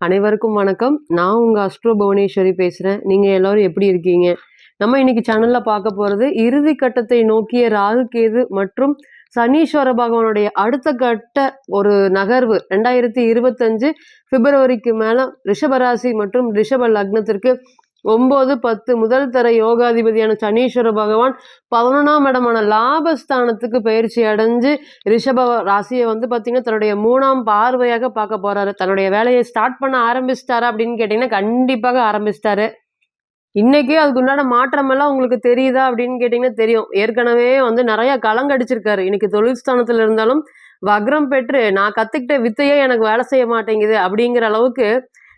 அனைவருக்கும் வணக்கம். நான் உங்கள் அஸ்ட்ரோ புவனேஸ்வரி பேசுகிறேன் நீங்கள் எல்லோரும் எப்படி இருக்கீங்க? நம்ம இன்னைக்கு சேனலில் பார்க்க போகிறது இறுதி கட்டத்தை நோக்கிய ராகு கேது மற்றும் சனீஸ்வர பகவானுடைய அடுத்த கட்ட ஒரு நகர்வு ரெண்டாயிரத்தி இருபத்தஞ்சு பிப்ரவரிக்கு மேலே ரிஷபராசி மற்றும் ரிஷப லக்னத்திற்கு ஒம்பது பத்து. முதல் தர யோகாதிபதியான சனீஸ்வர பகவான் பதினொன்றாம் இடமான லாபஸ்தானத்துக்கு பயிற்சி அடைஞ்சு ரிஷப ராசியை வந்து பார்த்தீங்கன்னா தன்னுடைய மூணாம் பார்வையாக பார்க்க போறாரு. தன்னுடைய வேலையை ஸ்டார்ட் பண்ண ஆரம்பிச்சிட்டாரா அப்படின்னு கேட்டிங்கன்னா கண்டிப்பாக ஆரம்பிச்சிட்டாரு. இன்னைக்கே அதுக்கு உண்டான மாற்றமெல்லாம் உங்களுக்கு தெரியுதா அப்படின்னு கேட்டிங்கன்னா தெரியும். ஏற்கனவே வந்து நிறைய கலங்கடிச்சிருக்காரு இன்னைக்கு தொழில் ஸ்தானத்துல இருந்தாலும் வக்ரம் பெற்று நான் கத்துக்கிட்ட வித்தையே எனக்கு வேலை செய்ய மாட்டேங்குது அப்படிங்கிற அளவுக்கு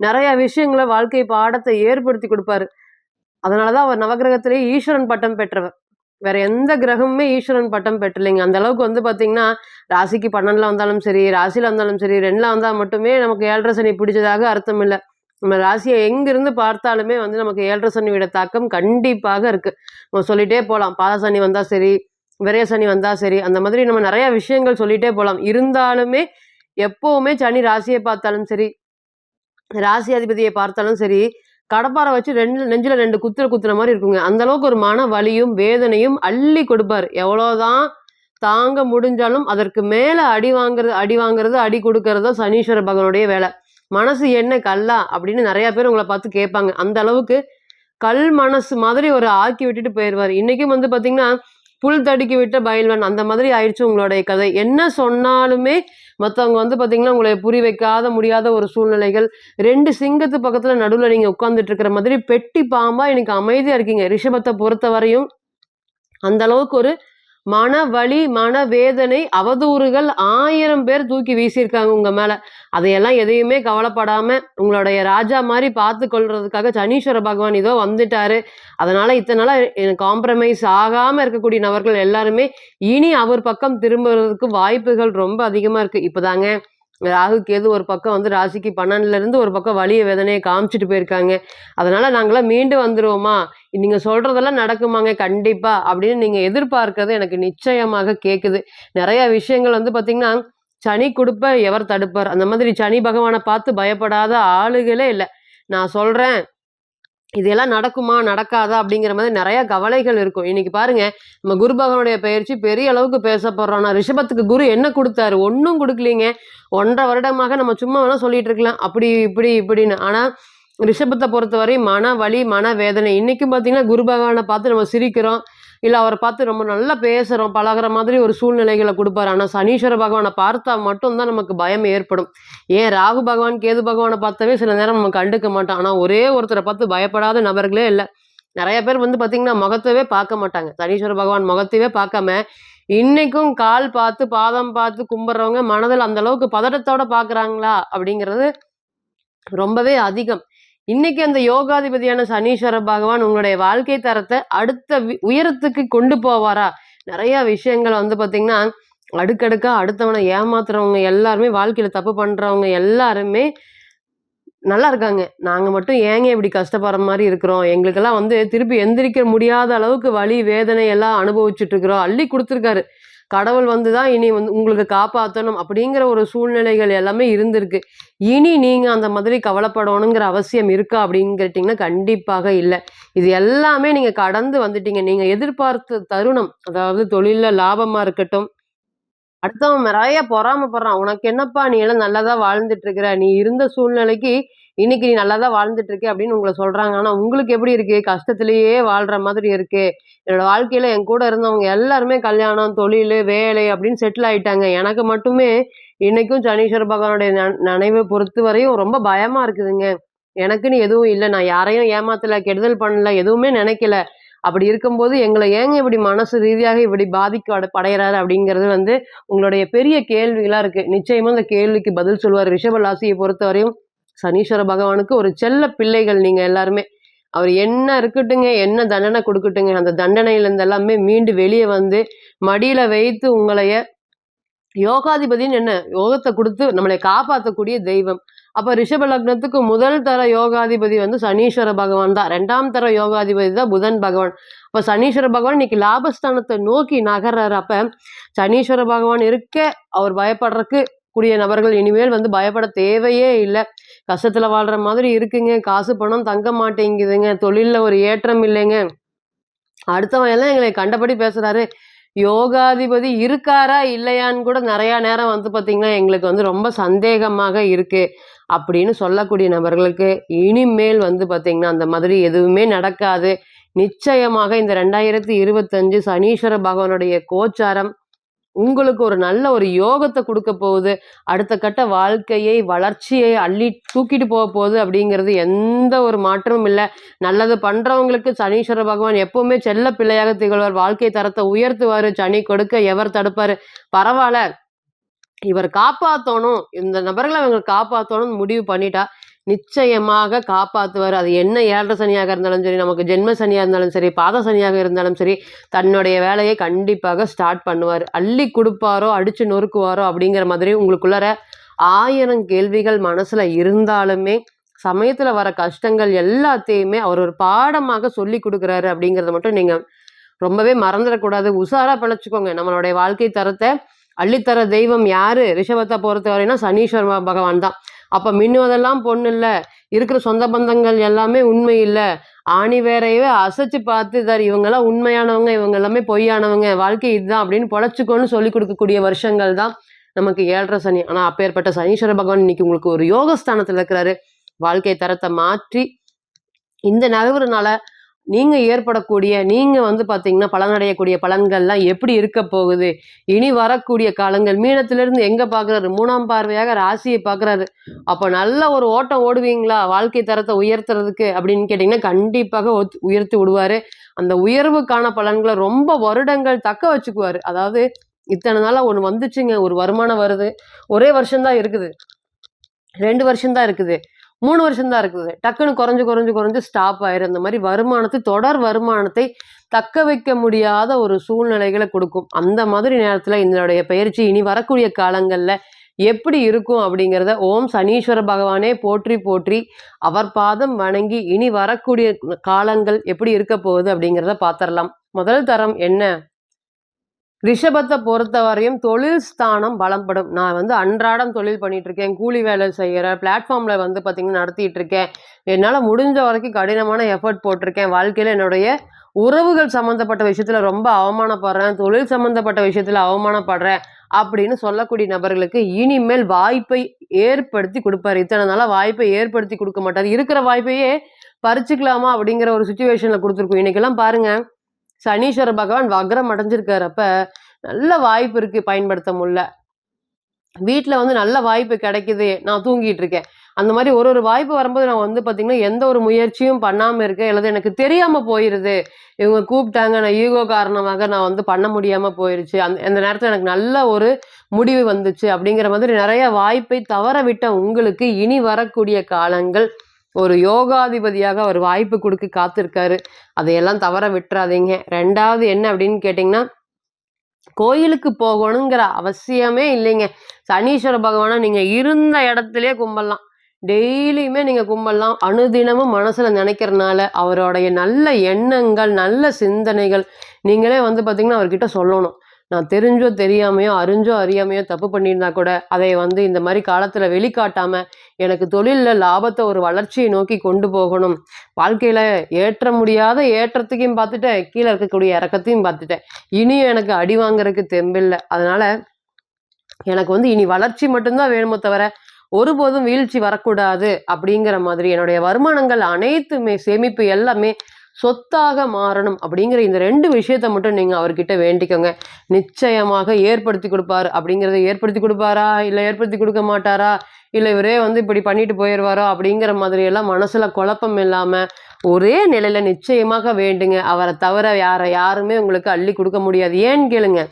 நிறைய விஷயங்களை வாழ்க்கை பாடத்தை ஏற்படுத்தி கொடுப்பாரு. அதனாலதான் அவர் நவகிரகத்திலேயே ஈஸ்வரன் பட்டம் பெற்றவர். வேற எந்த கிரகமுமே ஈஸ்வரன் பட்டம் பெற்றலைங்க. அந்த அளவுக்கு வந்து பாத்தீங்கன்னா ராசிக்கு பன்னெண்டுல வந்தாலும் சரி ராசியில வந்தாலும் சரி ரெண்டுல வந்தா மட்டுமே நமக்கு ஏழரை சனி பிடிச்சதாக அர்த்தம் இல்லை. நம்ம ராசியை எங்கிருந்து பார்த்தாலுமே வந்து நமக்கு ஏழரை சனியோட தாக்கம் கண்டிப்பாக இருக்கு. நம்ம சொல்லிட்டே போகலாம் பாத சனி வந்தா சரி விரைய சனி வந்தா சரி அந்த மாதிரி நம்ம நிறைய விஷயங்கள் சொல்லிட்டே போகலாம் இருந்தாலுமே எப்பவுமே சனி ராசியை பார்த்தாலும் சரி ராசி அதிபதியை பார்த்தாலும் சரி கடப்பாரை வச்சு ரெண்டு நெஞ்சில் ரெண்டு குத்துற குத்துற மாதிரி இருக்குங்க. அந்த அளவுக்கு ஒரு மன வலியும் வேதனையும் அள்ளி கொடுப்பார். எவ்வளோதான் தாங்க முடிஞ்சாலும் அதற்கு மேலே அடி வாங்குறது அடி வாங்குறது அடி கொடுக்கறது சனீஸ்வர பகவானுடைய வேலை. மனசு என்ன கல்லா அப்படின்னு நிறையா பேர் உங்களை பார்த்து கேட்பாங்க. அந்த அளவுக்கு கல் மனசு மாதிரி ஒரு ஆக்கி விட்டுட்டு போயிடுவார் இன்றைக்கும் வந்து பார்த்திங்கன்னா புல் தடுக்கி விட்ட பயில்வன். அந்த மாதிரி ஆயிடுச்சு உங்களுடைய கதை. என்ன சொன்னாலுமே மற்றவங்க வந்து பார்த்திங்கன்னா உங்களை புரி வைக்காத முடியாத ஒரு சூழ்நிலைகள். ரெண்டு சிங்கத்து பக்கத்தில் நடுவில் நீங்கள் உட்காந்துட்டு இருக்கிற மாதிரி பெட்டி பாம்பா எனக்கு அமைதியாக இருக்கீங்க. ரிஷபத்தை பொறுத்த வரையும் அந்த அளவுக்கு ஒரு மன வழி மன வேதனை அவதூறுகள் ஆயிரம் பேர் தூக்கி வீசியிருக்காங்க உங்க மேல. அதையெல்லாம் எதையுமே கவலைப்படாம உங்களுடைய ராஜா மாதிரி பார்த்து கொள்றதுக்காக சனீஸ்வர பகவான் இதோ வந்துட்டாரு. அதனால இத்தனை நாளா காம்ப்ரமைஸ் ஆகாம இருக்கக்கூடிய நபர்கள் எல்லாருமே இனி அவர் பக்கம் திரும்புறதுக்கு வாய்ப்புகள் ரொம்ப அதிகமா இருக்கு. இப்போதாங்க ராகு கேது ஒரு பக்கம் வந்து ராசிக்கு பன்னெண்டுலேருந்து ஒரு பக்கம் வலிய வேதனையை காமிச்சிட்டு போயிருக்காங்க. அதனால் நாங்களாம் மீண்டு வந்துடுவோமா நீங்கள் சொல்கிறதெல்லாம் நடக்குமாங்க? கண்டிப்பாக அப்படின்னு நீங்கள் எதிர்பார்க்கறது எனக்கு நிச்சயமாக கேட்குது நிறைய விஷயங்கள் வந்து பார்த்திங்கன்னா சனி கொடுப்ப எவர் தடுப்பார்? அந்த மாதிரி சனி பகவானை பார்த்து பயப்படாத ஆளுகளே இல்லை. நான் சொல்கிறேன் இதெல்லாம் நடக்குமா நடக்காதா அப்படிங்கிற மாதிரி நிறைய கவலைகள் இருக்கும். இன்னைக்கு பாருங்க நம்ம குரு பகவனுடைய பயிற்சி பெரிய அளவுக்கு பேசப்படுறோம்னா ரிஷபத்துக்கு குரு என்ன கொடுத்தாரு? ஒன்றும் கொடுக்கலீங்க. ஒன்றரை வருடமாக நம்ம சும்மா வேணா சொல்லிட்டு இருக்கலாம். அப்படி இப்படி இப்படின்னு. ஆனால் ரிஷபத்தை பொறுத்தவரை மன வலி மன வேதனை. இன்னைக்கும் பார்த்தீங்கன்னா குரு பகவானை பார்த்து நம்ம சிரிக்கிறோம். இல்லை அவரை பார்த்து ரொம்ப நல்லா பேசுகிறோம் பழகுற மாதிரி ஒரு சூழ்நிலைகளை கொடுப்பாரு. ஆனால் சனீஸ்வர பகவானை பார்த்தா மட்டும்தான் நமக்கு பயம் ஏற்படும். ஏன் ராகு பகவான் கேது பகவானை பார்த்தாவே சில நேரம் நம்ம கண்டுக்க மாட்டோம். ஆனால் ஒரே ஒருத்தரை பார்த்து பயப்படாத நபர்களே இல்லை. நிறைய பேர் வந்து பார்த்திங்கன்னா முகத்தவே பார்க்க மாட்டாங்க. சனீஸ்வர பகவான் முகத்தையே பார்க்காம இன்னைக்கும் கால் பார்த்து பாதம் பார்த்து கும்பிட்றவங்க மனதில் அந்த அளவுக்கு பதட்டத்தோட பார்க்குறாங்களா அப்படிங்கிறது ரொம்பவே அதிகம். இன்னைக்கு அந்த யோகாதிபதியான சனீஸ்வர பகவான் உங்களுடைய வாழ்க்கை தரத்தை அடுத்த வி- உயரத்துக்கு கொண்டு போவாரா? நிறைய விஷயங்கள் வந்து பார்த்தீங்கன்னா அடுக்கடுக்காக அடுத்தவனை ஏமாத்துறவங்க எல்லாருமே வாழ்க்கையில தப்பு பண்றவங்க எல்லாருமே நல்லா இருக்காங்க. நாங்கள் மட்டும் ஏங்க இப்படி கஷ்டப்படுற மாதிரி இருக்கிறோம்? எங்களுக்கெல்லாம் வந்து திருப்பி எந்திரிக்க முடியாத அளவுக்கு வலி வேதனை எல்லாம் அனுபவிச்சுட்டு இருக்கிறோம். அள்ளி கொடுத்துருக்காரு. கடவுள் வந்து தான் இனி வந்து உங்களுக்கு காப்பாற்றணும் அப்படிங்கிற ஒரு சூழ்நிலைகள் எல்லாமே இருந்திருக்கு. இனி நீங்கள் அந்த மாதிரி கவலைப்படணுங்கிற அவசியம் இருக்கா அப்படின்னு கேட்டிங்கன்னா கண்டிப்பாக இல்லை. இது எல்லாமே நீங்கள் கடந்து வந்துட்டீங்க. நீங்கள் எதிர்பார்த்த தருணம் அதாவது தொழிலில் லாபமாக இருக்கட்டும் அடுத்தவன் நிறைய பொறாமப்படுறான் உனக்கு என்னப்பா நீ எல்லாம் நல்லாதான் வாழ்ந்துட்டு இருக்கிற? நீ இருந்த சூழ்நிலைக்கு இன்னைக்கு நீ நல்லா தான் வாழ்ந்துட்டு இருக்கே அப்படின்னு உங்களை சொல்றாங்க. ஆனா உங்களுக்கு எப்படி இருக்கு? கஷ்டத்திலேயே வாழ்ற மாதிரி இருக்கு. என்னோட வாழ்க்கையில என் கூட இருந்தவங்க எல்லாருமே கல்யாணம் தொழில் வேலை அப்படின்னு செட்டில் ஆயிட்டாங்க. எனக்கு மட்டுமே இன்னைக்கும் சனீஸ்வர பகவானுடைய ந- நினைவை பொறுத்து வரையும் ரொம்ப பயமா இருக்குதுங்க. எனக்குன்னு எதுவும் இல்லை. நான் யாரையும் ஏமாத்தல கெடுதல் பண்ணல எதுவுமே நினைக்கல. அப்படி இருக்கும்போது எங்களை ஏங்க இப்படி மனசு ரீதியாக இப்படி பாதிக்க படைகிறாரு அப்படிங்கிறது வந்து உங்களுடைய பெரிய கேள்விகளாக இருக்கு. நிச்சயமா அந்த கேள்விக்கு பதில் சொல்லுவார் ரிஷப ராசியை பொறுத்தவரையும் சனீஸ்வர பகவானுக்கு ஒரு செல்ல பிள்ளைகள் நீங்கள் எல்லாருமே. அவர் என்ன இருக்கட்டுங்க என்ன தண்டனை கொடுக்கட்டுங்க அந்த தண்டனையிலேருந்து எல்லாமே மீண்டு வெளியே வந்து மடியில் வைத்து உங்களைய யோகாதிபதின்னு என்ன யோகத்தை கொடுத்து நம்மளை காப்பாற்றக்கூடிய தெய்வம். அப்போ ரிஷப லக்னத்துக்கு முதல் தர யோகாதிபதி வந்து சனீஸ்வர பகவான் தான். ரெண்டாம் தர யோகாதிபதி தான் புதன் பகவான். அப்போ சனீஸ்வர பகவான் இன்னைக்கு லாபஸ்தானத்தை நோக்கி நகர்றாரு. அப்போ சனீஸ்வர பகவான் இருக்க அவர் பயப்படுறக்கு கூடிய நபர்கள் இனிமேல் வந்து பயப்பட தேவையே இல்லை. கஷ்டத்தில் வாழ்கிற மாதிரி இருக்குங்க. காசு பணம் தங்க மாட்டேங்குதுங்க. தொழிலில் ஒரு ஏற்றம் இல்லைங்க. அடுத்தவன் எல்லாம் எங்களை கண்டபடி பேசுகிறாரு யோகாதிபதி இருக்காரா இல்லையான்னு கூட நிறையா நேரம் வந்து பார்த்திங்கன்னா எங்களுக்கு வந்து ரொம்ப சந்தேகமாக இருக்குது அப்படின்னு சொல்லக்கூடிய நபர்களுக்கு இனிமேல் வந்து பார்த்திங்கன்னா அந்த மாதிரி எதுவுமே நடக்காது. நிச்சயமாக இந்த ரெண்டாயிரத்தி இருபத்தஞ்சு சனீஸ்வர பகவானுடைய கோச்சாரம் உங்களுக்கு ஒரு நல்ல ஒரு யோகத்தை கொடுக்க போகுது. அடுத்த கட்ட வாழ்க்கையை வளர்ச்சியை அள்ளி தூக்கிட்டு போக போகுது அப்படிங்கிறது எந்த ஒரு மாற்றமும் இல்லை. நல்லது பண்ணுறவங்களுக்கு சனீஸ்வர பகவான் எப்பவுமே செல்ல பிள்ளையாக திகழ்வார். வாழ்க்கை தரத்தை உயர்த்துவார். சனி கொடுக்க எவர் தடுப்பார். பரவாயில்ல. இவர் காப்பாற்றணும் இந்த நபர்களை அவங்க காப்பாற்றணும்னு முடிவு பண்ணிட்டா நிச்சயமாக காப்பாற்றுவார் அது என்ன ஏழரை சனியாக இருந்தாலும் சரி நமக்கு ஜென்ம சனியாக இருந்தாலும் சரி பாத சனியாக இருந்தாலும் சரி தன்னுடைய வேலையை கண்டிப்பாக ஸ்டார்ட் பண்ணுவார். அள்ளி கொடுப்பாரோ அடித்து நொறுக்குவாரோ அப்படிங்கிற மாதிரி உங்களுக்குள்ளார ஆயிரம் கேள்விகள் மனசில் இருந்தாலுமே சமயத்தில் வர கஷ்டங்கள் எல்லாத்தையுமே அவர் ஒரு பாடமாக சொல்லி கொடுக்குறாரு அப்படிங்கிறத மட்டும் நீங்கள் ரொம்பவே மறந்துடக்கூடாது. உஷாராக பிழைச்சிக்கோங்க. நம்மளுடைய வாழ்க்கை தரத்தை அள்ளித்தர தெய்வம் யார்? ரிஷபத்தை பொறுத்த வரைனா சனீஸ்வர பகவான் தான். அப்போ மின்னுவதெல்லாம் பொண்ணு இல்லை. இருக்கிற சொந்த பந்தங்கள் எல்லாமே உண்மை இல்லை. ஆணி வேறையவே அசைச்சு பார்த்து இதார் இவங்கெல்லாம் உண்மையானவங்க இவங்க எல்லாமே பொய்யானவங்க வாழ்க்கை இதுதான் அப்படின்னு பொழைச்சிக்கோன்னு சொல்லி கொடுக்கக்கூடிய வருஷங்கள் தான் நமக்கு ஏழரை சனி. ஆனால் அப்பேற்பட்ட சனீஸ்வர பகவான் இன்னைக்கு உங்களுக்கு ஒரு யோகஸ்தானத்தில் இருக்கிறாரு. வாழ்க்கை தரத்தை மாற்றி இந்த நகர்வுனால நீங்கள் ஏற்படக்கூடிய நீங்கள் வந்து பார்த்திங்கன்னா பலனடையக்கூடிய பலன்கள்லாம் எப்படி இருக்க போகுது? இனி வரக்கூடிய காலங்கள் மீனத்திலிருந்து எங்கே பார்க்குறாரு மூணாம் பார்வையாக ராசியை பார்க்குறாரு அப்போ நல்ல ஒரு ஓட்டம் ஓடுவீங்களா? வாழ்க்கை தரத்தை உயர்த்துறதுக்கு அப்படின்னு கேட்டிங்கன்னா கண்டிப்பாக உயர்த்தி விடுவார். அந்த உயர்வுக்கான பலன்களை ரொம்ப வருடங்கள் தக்க வச்சுக்குவார். அதாவது இத்தனை நாளாக ஒன்று வந்துச்சுங்க ஒரு வருமானம் வருது. ஒரே வருஷம்தான் இருக்குது. ரெண்டு வருஷம்தான் இருக்குது. மூணு வருஷம்தான் இருக்குது. டக்குன்னு குறைஞ்சு குறைஞ்சு குறைஞ்சு ஸ்டாப் ஆயிரும். இந்த மாதிரி வருமானத்தை தொடர் வருமானத்தை தக்க வைக்க முடியாத ஒரு சூழ்நிலைகளை கொடுக்கும். அந்த மாதிரி நேரத்தில் இதனுடைய பயிற்சி இனி வரக்கூடிய காலங்களில் எப்படி இருக்கும் அப்படிங்கிறத ஓம் சனீஸ்வர பகவானே போற்றி போற்றி அவர் பாதம் வணங்கி இனி வரக்கூடிய காலங்கள் எப்படி இருக்க போகுது அப்படிங்கிறத பார்த்துடலாம் முதல் தரம் என்ன? ரிஷபத்தை பொறுத்தவரையும் தொழில் ஸ்தானம் பலப்படும் நான் வந்து அன்றாடம் தொழில் பண்ணிட்டு இருக்கேன் கூலி வேலை செய்கிறேன் பிளாட்ஃபார்மில் வந்து பார்த்திங்கன்னா நடத்திட்டு இருக்கேன் என்னால் முடிஞ்ச வரைக்கும் கடினமான எஃபர்ட் போட்டிருக்கேன். வாழ்க்கையில் என்னுடைய உறவுகள் சம்மந்தப்பட்ட விஷயத்தில் ரொம்ப அவமானப்படுறேன் தொழில் சம்மந்தப்பட்ட விஷயத்தில் அவமானப்படுறேன் அப்படின்னு சொல்லக்கூடிய நபர்களுக்கு இனிமேல் வாய்ப்பை ஏற்படுத்தி கொடுப்பாரு. இத்தனை நாளாக வாய்ப்பை ஏற்படுத்தி கொடுக்க மாட்டார். இருக்கிற வாய்ப்பையே பறிச்சுக்கலாமா அப்படிங்கிற ஒரு சுச்சுவேஷனில் கொடுத்துருக்கோம். இன்னைக்கெல்லாம் பாருங்கள் சனீஸ்வர பகவான் வக்ரம் அடைஞ்சிருக்கிறப்ப நல்ல வாய்ப்பு இருக்கு பயன்படுத்த முடியல. வீட்டில் வந்து நல்ல வாய்ப்பு கிடைக்குது நான் தூங்கிட்டு இருக்கேன். அந்த மாதிரி ஒரு ஒரு வாய்ப்பு வரும்போது நான் வந்து பார்த்தீங்கன்னா எந்த ஒரு முயற்சியும் பண்ணாமல் இருக்கேன். அல்லது எனக்கு தெரியாமல் போயிடுது இவங்க கூப்பிட்டாங்க நான் ஈகோ காரணமாக நான் வந்து பண்ண முடியாமல் போயிருச்சு. அந்த அந்த நேரத்தில் எனக்கு நல்ல ஒரு முடிவு வந்துச்சு. அப்படிங்கிற மாதிரி நிறைய வாய்ப்பை தவற விட்ட உங்களுக்கு இனி வரக்கூடிய காலங்கள் ஒரு யோகாதிபதியாக அவர் வாய்ப்பு கொடுக்க காத்திருக்காரு. அதையெல்லாம் தவற விட்டுறாதீங்க. ரெண்டாவது என்ன அப்படின்னு கேட்டிங்கன்னா கோயிலுக்கு போகணுங்கிற அவசியமே இல்லைங்க. சனீஸ்வர பகவானை நீங்கள் இருந்த இடத்துலயே கும்பிடலாம் டெய்லியுமே நீங்கள் கும்பிடலாம் அனுதினமும் மனசில் நினைக்கிறனால அவருடைய நல்ல எண்ணங்கள் நல்ல சிந்தனைகள் நீங்களே வந்து பார்த்தீங்கன்னா அவர்கிட்ட சொல்லணும். நான் தெரிஞ்சோ தெரியாமையோ அறிஞ்சோ அறியாமையோ தப்பு பண்ணியிருந்தா கூட அதை வந்து இந்த மாதிரி காலத்தில் வெளிக்காட்டாமல் எனக்கு தொழிலில் லாபத்தை ஒரு வளர்ச்சியை நோக்கி கொண்டு போகணும். வாழ்க்கையில் ஏற்ற முடியாத ஏற்றத்துக்கும் பார்த்துட்டேன். கீழே இருக்கக்கூடிய இறக்கத்தையும் பார்த்துட்டேன். இனியும் எனக்கு அடி வாங்குறதுக்கு தெம்பில்லை அதனால் எனக்கு வந்து இனி வளர்ச்சி மட்டும்தான் வேணுமோ தவிர ஒருபோதும் வீழ்ச்சி வரக்கூடாது அப்படிங்கிற மாதிரி என்னுடைய வருமானங்கள் அனைத்துமே சேமிப்பு எல்லாமே சொத்தாக மாறணும் அப்படிங்கிற இந்த ரெண்டு விஷயத்த மட்டும் நீங்கள் அவர்கிட்ட வேண்டிக்கோங்க. நிச்சயமாக ஏற்படுத்தி கொடுப்பாரு அப்படிங்கிறத ஏற்படுத்தி கொடுப்பாரா? இல்லை ஏற்படுத்தி கொடுக்க மாட்டாரா? இல்லை இவரே வந்து இப்படி பண்ணிட்டு போயிடுவாரோ அப்படிங்கிற மாதிரியெல்லாம் மனசில் குழப்பம் இல்லாமல் ஒரே நிலையில் நிச்சயமாக வேண்டுங்க. அவரை தவிர யாரை யாருமே உங்களுக்கு அள்ளி கொடுக்க முடியாது. ஏன்னு கேளுங்க.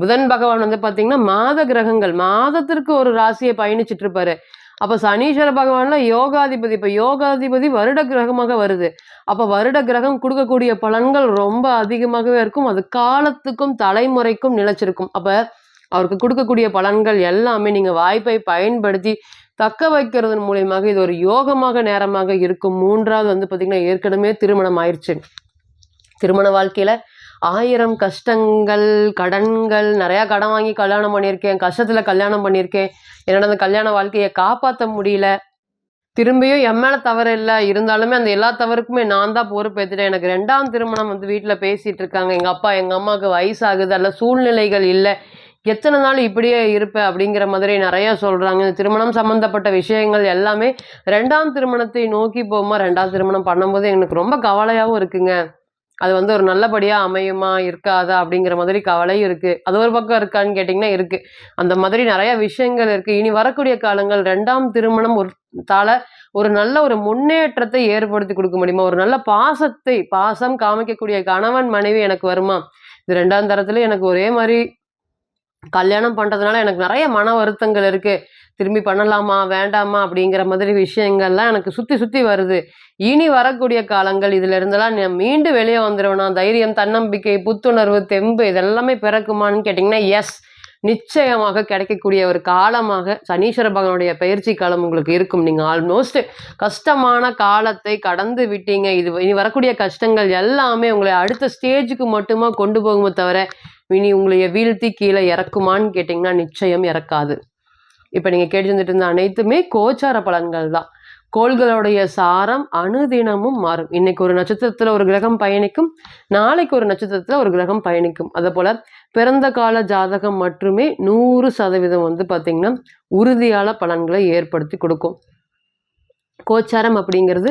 புதன் பகவான் வந்து பார்த்தீங்கன்னா மாத கிரகங்கள் மாதத்திற்கு ஒரு ராசியை பயணிச்சிட்டு இருப்பாரு. அப்போ சனீஸ்வர பகவானில் யோகாதிபதி. இப்போ யோகாதிபதி வருட கிரகமாக வருது. அப்போ வருட கிரகம் கொடுக்கக்கூடிய பலன்கள் ரொம்ப அதிகமாகவே இருக்கும். அது காலத்துக்கும் தலைமுறைக்கும் நிலைச்சிருக்கும். அப்போ அவருக்கு கொடுக்கக்கூடிய பலன்கள் எல்லாமே நீங்கள் வாய்ப்பை பயன்படுத்தி தக்க வைக்கிறதன் மூலியமாக இது ஒரு யோகமாக நேரமாக இருக்கும். மூன்றாவது வந்து பார்த்திங்கன்னா ஏற்கனவே திருமணம் ஆயிடுச்சு திருமண வாழ்க்கையில் ஆயிரம் கஷ்டங்கள் கடன்கள் நிறையா கடன் வாங்கி கல்யாணம் பண்ணியிருக்கேன் கஷ்டத்தில் கல்யாணம் பண்ணியிருக்கேன். என்னோட அந்த கல்யாண வாழ்க்கையை காப்பாற்ற முடியல. திரும்பியும் என் மேலே தவறு இல்லை. இருந்தாலுமே அந்த எல்லா தவறுக்குமே நான் தான் பொறுப்பேற்றுட்டேன் எனக்கு ரெண்டாம் திருமணம் வந்து வீட்டில் பேசிகிட்டு இருக்காங்க. எங்கள் அப்பா எங்கள் அம்மாவுக்கு வயசாகுது. அல்ல சூழ்நிலைகள் இல்லை. எத்தனை நாள் இப்படியே இருப்பேன் அப்படிங்கிற மாதிரி நிறையா சொல்கிறாங்க திருமணம் சம்மந்தப்பட்ட விஷயங்கள் எல்லாமே ரெண்டாம் திருமணத்தை நோக்கி போகுமா ரெண்டாம் திருமணம் பண்ணும்போது எனக்கு ரொம்ப கவலையாகவும் இருக்குங்க. அது வந்து ஒரு நல்லபடியாக அமையுமா இருக்காதா அப்படிங்கிற மாதிரி கவலையும் இருக்குது அது ஒரு பக்கம் இருக்கான்னு கேட்டிங்கன்னா இருக்குது அந்த மாதிரி நிறையா விஷயங்கள் இருக்குது இனி வரக்கூடிய காலங்கள் ரெண்டாம் திருமணம் ஒரு தால ஒரு நல்ல ஒரு முன்னேற்றத்தை ஏற்படுத்தி கொடுக்க முடியுமா? ஒரு நல்ல பாசத்தை பாசம் காமிக்கக்கூடிய கணவன் மனைவி எனக்கு வருமா? இது ரெண்டாம் தரத்துல எனக்கு ஒரே மாதிரி கல்யாணம் பண்ணுறதுனால எனக்கு நிறைய மன வருத்தங்கள் இருக்குது திரும்பி பண்ணலாமா வேண்டாமா அப்படிங்கிற மாதிரி விஷயங்கள்லாம் எனக்கு சுற்றி சுற்றி வருது. இனி வரக்கூடிய காலங்கள் இதில் இருந்தெல்லாம் நான் மீண்டும் வெளியே வந்துடுவேனா தைரியம் தன்னம்பிக்கை புத்துணர்வு தெம்பு இதெல்லாமே பிறக்குமான்னு கேட்டிங்கன்னா எஸ் நிச்சயமாக கிடைக்கக்கூடிய ஒரு காலமாக சனீஸ்வர பகவானுடைய பயிற்சி காலம் உங்களுக்கு இருக்கும். நீங்கள் ஆல்மோஸ்ட் கஷ்டமான காலத்தை கடந்து விட்டீங்க. இது இனி வரக்கூடிய கஷ்டங்கள் எல்லாமே உங்களை அடுத்த ஸ்டேஜுக்கு மட்டுமா கொண்டு போகுமே தவிர இனி உங்களைய வீழ்த்தி கீழே இறக்குமான்னு கேட்டிங்கன்னா நிச்சயம் இறக்காது. இப்போ நீங்கள் கேட்டு இருந்த அனைத்துமே கோச்சார பலன்கள் தான். கோள்களுடைய சாரம் அணுதினமும் மாறும். இன்னைக்கு ஒரு நட்சத்திரத்தில் ஒரு கிரகம் பயணிக்கும் நாளைக்கு ஒரு நட்சத்திரத்தில் ஒரு கிரகம் பயணிக்கும். அதே போல் பிறந்த கால ஜாதகம் மட்டுமே நூறு சதவீதம் வந்து பார்த்திங்கன்னா உறுதியான பலன்களை ஏற்படுத்தி கொடுக்கும். கோச்சாரம் அப்படிங்கிறது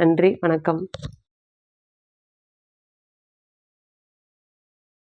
நன்றி வணக்கம்.